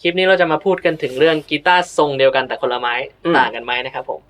คลิปนี้เราจะมาพูดกันถึงเรื่องกีตาร์ทรงเดียวกันแต่คนละไม้อืมต่างกันไหมนะครับผม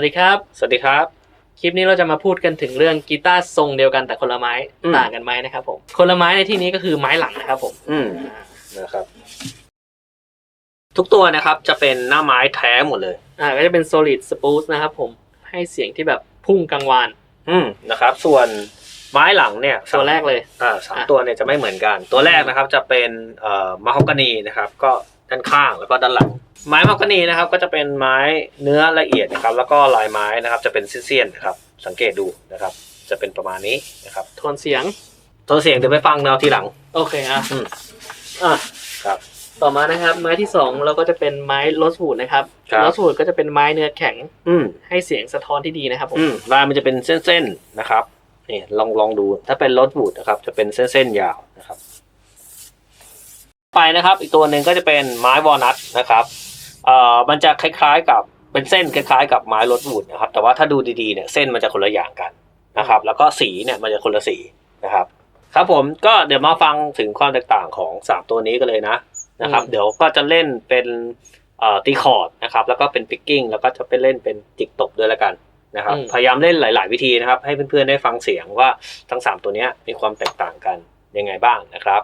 วัสดีครับ สวัสดีครับ คลิปนี้เราจะมาพูดกันถึงเรื่องกีตาร์ทรงเดียวกันแต่คนละไม้อืม ต่างกันไหมนะครับผม คนละไม้ในที่นี้ก็คือไม้หลังนะครับผม อืมนะครับ ทุกตัวนะครับจะเป็นหน้าไม้แท้หมดเลย อ่าก็จะเป็น solid spruce นะครับผม ให้เสียงที่แบบพุ่งกังวาน อืมนะครับ ส่วนไม้หลังเนี่ยตัวแรกเลย อ่าสามอะ ตัวเนี่ยจะไม่เหมือนกัน ตัวแรกนะครับจะเป็นเอ่อมะฮอกกานีนะครับ ก็ ด้านข้างแล้วก็ด้านหลัง ไม้มะฮอกกานีนะครับ ก็จะเป็นไม้เนื้อละเอียดนะครับ แล้วก็ลายไม้นะครับจะเป็นเสี้ยนๆนะครับ สังเกตดูนะครับ จะเป็นประมาณนี้นะครับโทนเสียงตัวเสียงเดี๋ยวไปฟังแนวทีหลัง โอเคอะอืม อะครับ ต่อมานะครับ ไม้ที่สองเราก็จะเป็นไม้ลอสวูดนะครับครับ ลอสวูดก็จะเป็นไม้เนื้อแข็งอืม ให้เสียงสะท้อนที่ดีนะครับผมอืมลายมันจะเป็นเส้นๆนะครับนี่ลองลองดูถ้าเป็นรถบูดนะครับ จะเป็นเส้นๆยาวนะครับ ไปนะครับ อีกตัวหนึ่งก็จะเป็นไม้วอลนัทนะครับเอ่อมันจะคล้ายๆกับเป็นเส้นคล้ายๆ กับไม้รถบูดนะครับ แต่ว่าถ้าดูดีๆเนี่ยเส้นมันจะคนละอย่างกันนะครับ แล้วก็สีเนี่ยมันจะคนละสีนะครับ ครับผมก็เดี๋ยวมาฟังถึงความแตกต่างของสามตัวนี้กันเลยนะนะครับอืมเดี๋ยวก็จะเล่นเป็นเอ่อตีคอร์ดนะครับ แล้วก็เป็นปิกกิ้งแล้วก็จะไปเล่นเป็นจิกตบด้วยแล้วกันนะครับ พยายามเล่นหลาย ๆ วิธีนะครับ ให้เพื่อนๆได้ฟังเสียงว่าทั้งสามตัวเนี้ยมีความแตกต่างกันยังไงบ้างนะครับ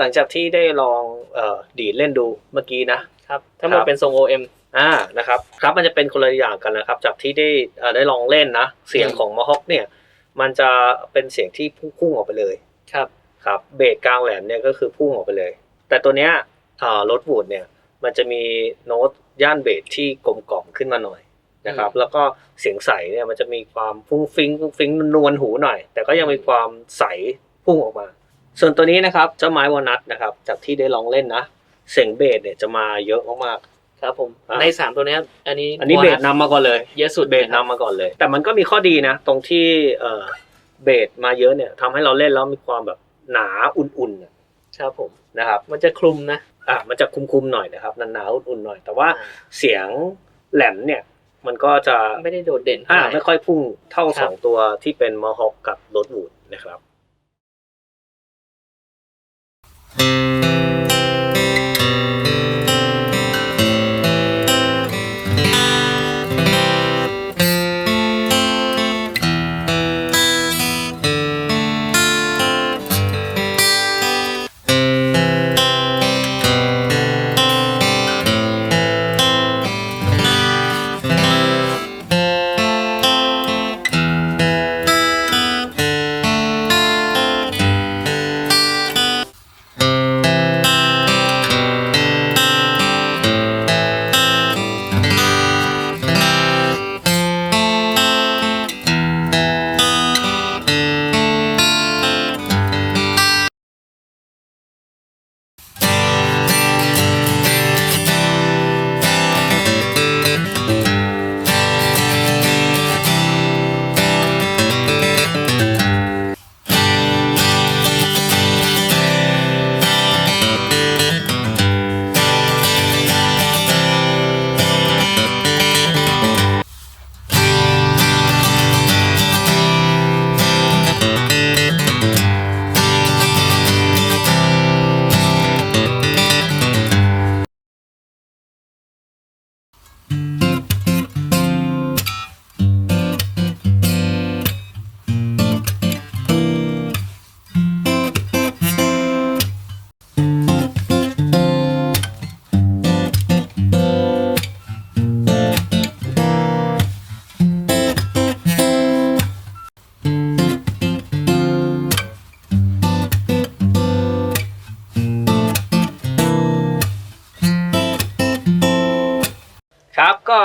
หลังจากที่ได้ลองเอ่อดีดเล่นดูเมื่อกี้นะครับถ้ามันครับเป็นทรง OM อ่านะครับครับมันจะเป็นคนละอย่างกันนะครับ จากที่ได้เอ่อได้ลองเล่นนะ เสียงอืมของมอฮอคเนี่ย มันจะเป็นเสียงที่พุ่งๆออกไปเลยครับครับเบสกลางแหลมเนี่ยก็คือพุ่งออกไปเลย แต่ตัวเนี้ยอ่ารถวูดเนี่ยมันจะมีโน้ตย่านเบสที่กลมกล่อมขึ้นมาหน่อยนะครับแล้วก็เสียงใสเนี่ยมันจะมีความฟุ้งฟิ้งฟุ้งฟิ้งนวลหูหน่อย แต่ก็ยังมีความใสพุ่งออกมา ส่วนตัวนี้นะครับเจ้าไม้วอลนัทนะครับ จากที่ได้ลองเล่นนะ เสียงเบสเนี่ยจะมาเยอะมากครับผมอะในสามตัวเนี้ยอันนี้ๆอันนี้เบสนำมาก่อนเลยเยอะสุดเบสนำมาก่อนเลย แต่มันก็มีข้อดีนะ ตรงที่เอ่อเบสมาเยอะเนี่ยทำให้เราเล่นแล้วมีความแบบหนาอุ่นๆน่ะครับผมนะครับ มันจะคลุมนะอะมันจะคุมๆหน่อยนะครับหนาๆอุ่นๆหน่อย แต่ว่าเสียงแหลมเนี่ย มันก็จะไม่ได้โดดเด่นอ่าเท่าไหร่ไม่ค่อยพุ่งเท่าครับสองตัวที่เป็นมอฮอคกับโรดวูดนะครับ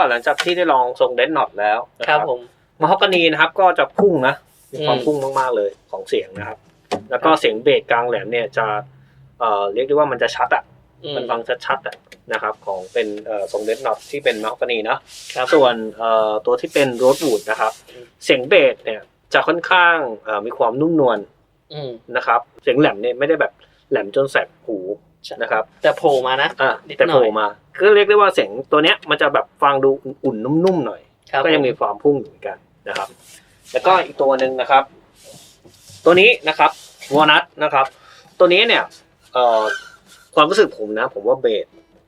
หลังจากที่ได้ลองทรงเดนน็อตแล้วนะคครัรับบผมมาฮอกกานีนะครับก็จะพุ่งนะมีความอืมพุ่งมากๆเลยของเสียงนะครับ แล้วก็เสียงเบสกลางแหลมเนี่ยจะเอ่อเรียกได้ว่ามันจะชัดอะอืมมันฟังชัดๆอะนะครับของเป็นเอ่อทรงเดนน็อตที่เป็นมาฮอกกานีเนาะครับส่วนเอ่อตัวที่เป็นโรสวูดนะครับอืมเสียงเบสเนี่ยจะค่อนข้างเอ่อมีความนุ่มนวลอืมนะครับ เสียงแหลมเนี่ยไม่ได้แบบแหลมจนแสบหู นะครับ แต่โผล่มานะอะนิดหน่อยแต่โผล่มาก็เรียกได้ว่าเสียงตัวเนี้ยมันจะแบบฟังดูอุ่นๆนุ่มๆหน่อย ครับก็ยังมีผความพุ่งอยู่เหมือนกันนะครับ แล้วก็อีกตัวหนึ่งนะครับ ตัวนี้นะครับวอนัทนะครับ ตัวนี้เนี่ยเอ่อความรู้สึกผมนะ ผมว่าเบส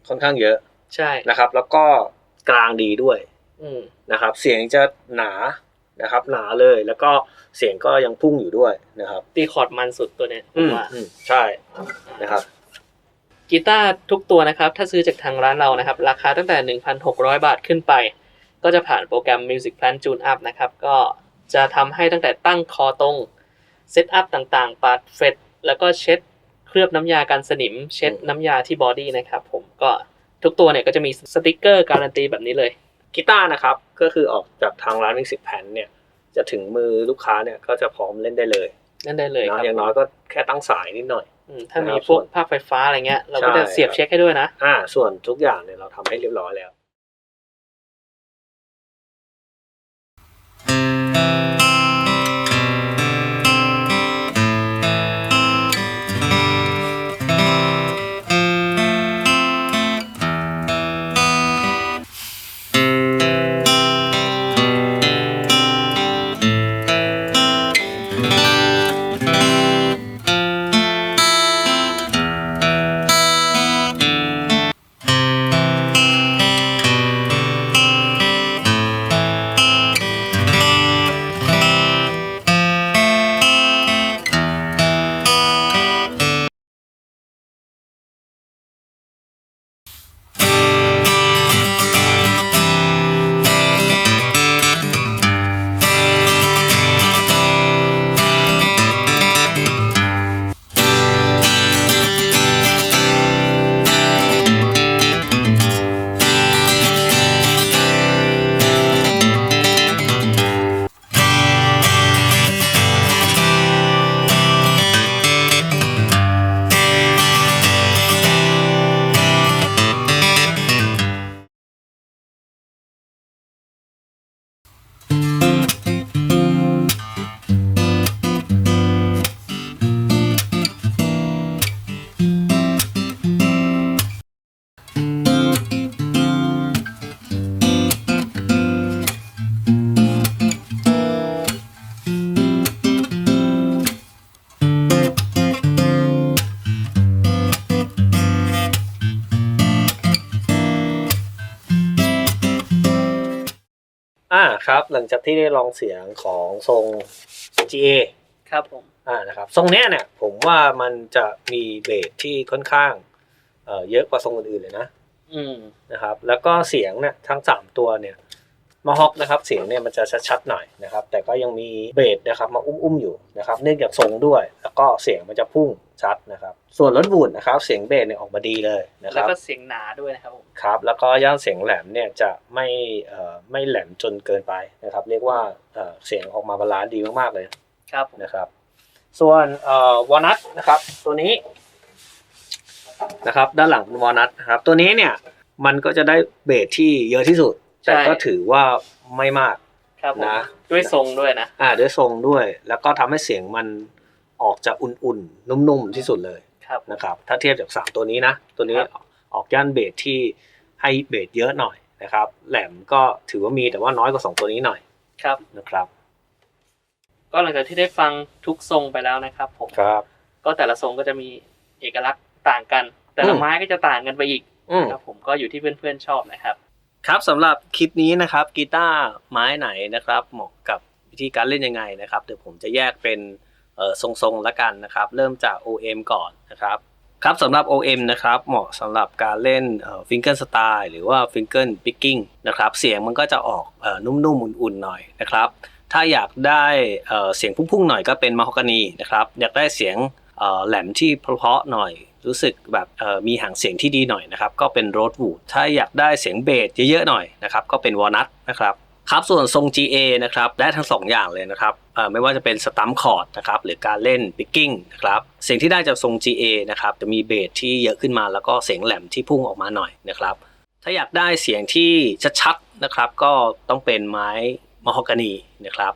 ค่อนข้างเยอะใช่นะครับ แล้วก็กลางดีด้วยอืมนะครับ เสียงจะหนานะครับ หนาเลย แล้วก็เสียงก็ยังพุ่งอยู่ด้วยนะครับ ตีคอร์ดมันสุดตัวเนี้ยผอืมมว่าอืมใช่นะครับ กีตาร์ทุกตัวนะครับ ถ้าซื้อจากทางร้านเรานะครับ ราคาตั้งแต่ 1,600 บาทขึ้นไป ก็จะผ่านโปรแกรม Music Plan Tune Up นะครับ ก็จะทำให้ตั้งแต่ตั้งคอตรงเซตอัพต่างๆปัดเฟดแล้วก็เช็ดเคลือบน้ำยากันสนิม เช็ดน้ำยาที่บอดี้นะครับผมก็ทุกตัวเนี่ยก็จะมีสติกเกอร์การันตีแบบนี้เลยกีตาร์นะครับ ก็คือออกจากทางร้านมิวสิกแผ่นเนี่ย จะถึงมือลูกค้าเนี่ย ก็จะพร้อมเล่นได้เลย นั่นได้เลยคนะรับอย่างน้อยก็แค่ตั้งสายนิดหน่อยอืมถ้ามีนะครับพวกภาคไฟฟ้าอะไรเงี้ย เราก็จะใช่เสียบครับเช็คให้ด้วยนะ อ่า ส่วนทุกอย่างเนี่ยเราทำให้เรียบร้อยแล้ว อ่าครับ หลังจากที่ได้ลองเสียงของทรง GA ครับผมอ่านะครับทรงเนี้ยเนี่ยผมว่ามันจะมีเบสที่ค่อนข้างเอ่อเยอะกว่าทรงอื่นๆเลยนะอืมนะครับ แล้วก็เสียงเนี่ยทั้งสามตัวเนี่ยมาฮอกนะครับเสียงเนี่ยมันจะชัดๆหน่อยนะครับ แต่ก็ยังมีเบสนะครับมาอุ้มๆอยู่นะครับ เนื่องจากทรงด้วย แล้วก็เสียงมันจะพุ่ง ชัดนะครับ ส่วนรถบูดนะครับ เสียงเบสเนี่ยออกมาดีเลยนะคแล้วรับก็เสียงหนาด้วยนะครับผมครับ แล้วก็ย่านเสียงแหลมเนี่ยจะไม่เอ่อไม่แหลมจนเกินไปนะครับ เรียกว่าเอ่อเสียงออกมาบาลานซ์ดีมากๆเลยครับผมนะครับ ส่วนเอ่อวอนัทนะครับ ตัวนี้นะครับ ด้านหลังเป็นวอนัทนะครับ ตัวนี้เนี่ยมันก็จะได้เบสที่เยอะที่สุด แต่ก็ถือว่าไม่มากครับผมนะด้วยทรงด้วยนะ อ่าด้วยทรงด้วย แล้วก็ทำให้เสียงมัน ออกจะอุ่นๆ นุ่มๆ ที่สุดเลยครับนะครับถ้าเทียบจากสามตัวนี้นะ ตัวนี้ครับออกย่านเบสที่ให้เบสเยอะหน่อยนะครับ แหลมก็ถือว่ามีแต่ว่าน้อยกว่าสองตัวนี้หน่อยครับนะครับ ก็หลังจากที่ได้ฟังทุกทรงไปแล้วนะครับผมครับ ก็แต่ละทรงก็จะมีเอกลักษณ์ต่างกัน แต่ละอืมไม้ก็จะต่างกันไปอีกอืมนะครับผมก็อยู่ที่เพื่อนๆชอบนะครับครับสำหรับคลิปนี้นะครับกีตาร์ไม้ไหนนะครับ เหมาะกับวิธีการเล่นยังไงนะครับ เดี๋ยวผมจะแยกเป็นเอ่อ ทรงๆละกันนะครับ เริ่มจาก OM ก่อนนะครับครับสำหรับ OM นะครับเหมาะสำหรับการเล่นฟิงเกิลสไตล์หรือว่าฟิงเกิลปิกกิ้งนะครับเสียงมันก็จะออกออนุ่มๆอุ่นๆหน่อยนะครับถ้าอยากได้เเสียงพุ่งๆหน่อยก็เป็นมาฮอกานีนะครับอยากได้เสียงแหลมที่เพราะๆหน่อย รู้สึกแบบมีหางเสียงที่ดีหน่อยนะครับก็เป็นโรดวูดถ้าอยากได้เสียงเบสเยอะๆหน่อยนะครับก็เป็นวอลนัทนะครับ ครับส่วนทรง GA นะครับได้ทั้งสองอย่างเลยนะครับไม่ว่าจะเป็นสตัมคอร์ดนะครับหรือการเล่นปิกกิ้งนะครับเสียงที่ได้จากทรง GA นะครับจะมีเบสที่เยอะขึ้นมาแล้วก็เสียงแหลมที่พุ่งออกมาหน่อยนะครับถ้าอยากได้เสียงที่ชัดๆนะครับก็ต้องเป็นไม้มฮอกานีนะครับ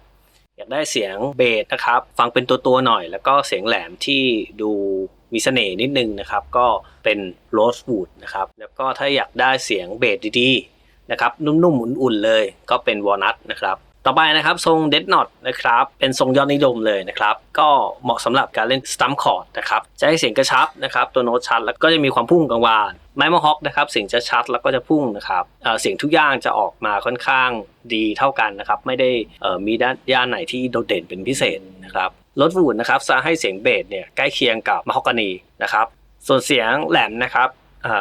อยากได้เสียงเบสนะครับฟังเป็นตัวๆหน่อย แล้วก็เสียงแหลมที่ดูมีเสน่ห์นิดนึงนะครับก็เป็นโรสวูดนะครับแล้วก็ถ้าอยากได้เสียงเบสดีๆ นะครับนุ่มๆอุ่นๆเลย ก็เป็นวอลนัทนะครับต่อไปนะครับทรงเดดน็อตนะครับเป็นทรงยอดนิยมเลยนะครับก็เหมาะสำหรับการเล่นสตัมคอร์ดนะครับจะให้เสียงกระชับนะครับตัวโน้ตชัดแล้วก็จะมีความพุ่งกังวานไม้มอฮอคนะครับเสียงจะชัดแล้วก็จะพุ่งนะครับเเสียงทุกอย่างจะออกมาค่อนข้างดีเท่ากันนะครับไม่ได้มีด้านย่านไหนที่โดดเด่นเป็นพิเศษนะครับรถวูดนะครับจะให้เสียงเบสเนี่ยใกล้เคียงกับม h ฮอกานีนะครับส่วนเสียงแหลมนะครับ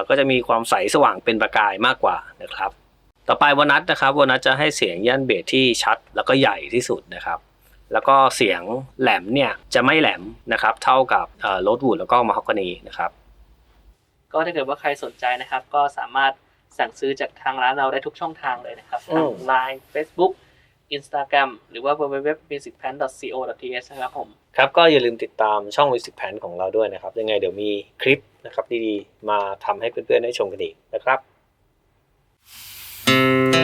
ก็จะมีความใสสว่างเป็นประกายมากกว่านะครับ ต่อไปวอนัทนะครับวอนัทจะให้เสียงย่านเบสที่ชัดแล้วก็ใหญ่ที่สุดนะครับ แล้วก็เสียงแหลมเนี่ยจะไม่แหลมนะครับ เท่ากับโรดวูดแล้วก็ม h ฮอกานีนะครับก็ถ้าเกิดว่าใครสนใจนะครับ ก็สามารถสั่งซื้อจากทางร้านเราได้ทุกช่องทางเลยนะครับอืทางม Line Facebook Instagram หรือว่า www.musicpan.co.th นะครับผม ครับก็อย่าลืมติดตามช่อง Music Pan ของเราด้วยนะครับ ยังไงเดี๋ยวมีคลิปนะครับดีๆ มาทำให้เพื่อนๆได้ชมกันอีกนะครับ Música